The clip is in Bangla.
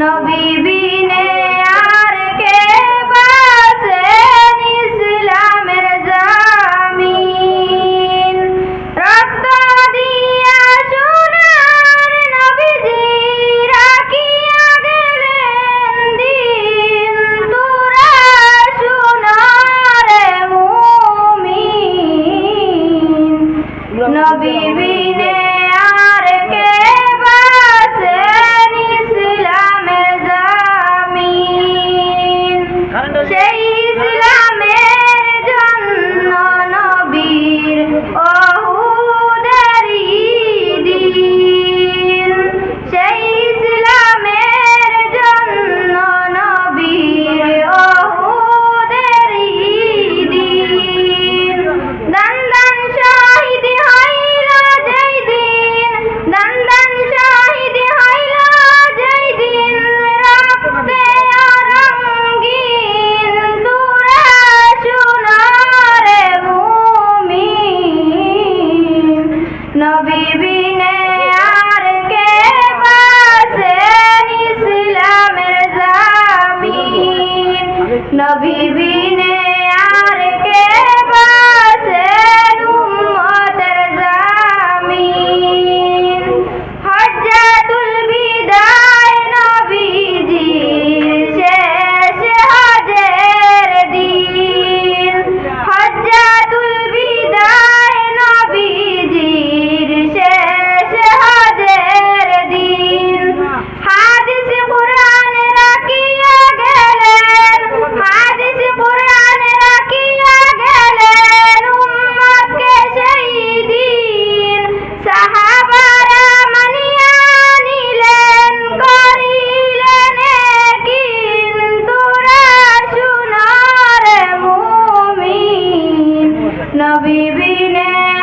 নবী বিনে আর কে বাসে ইসলামের জামিন? রক্ত দিয়া সোনার নবীজি রাখিয়া গেলেন দিন। তোরা সোনার মুমিন। নবী cuando Navi. নবী বিনে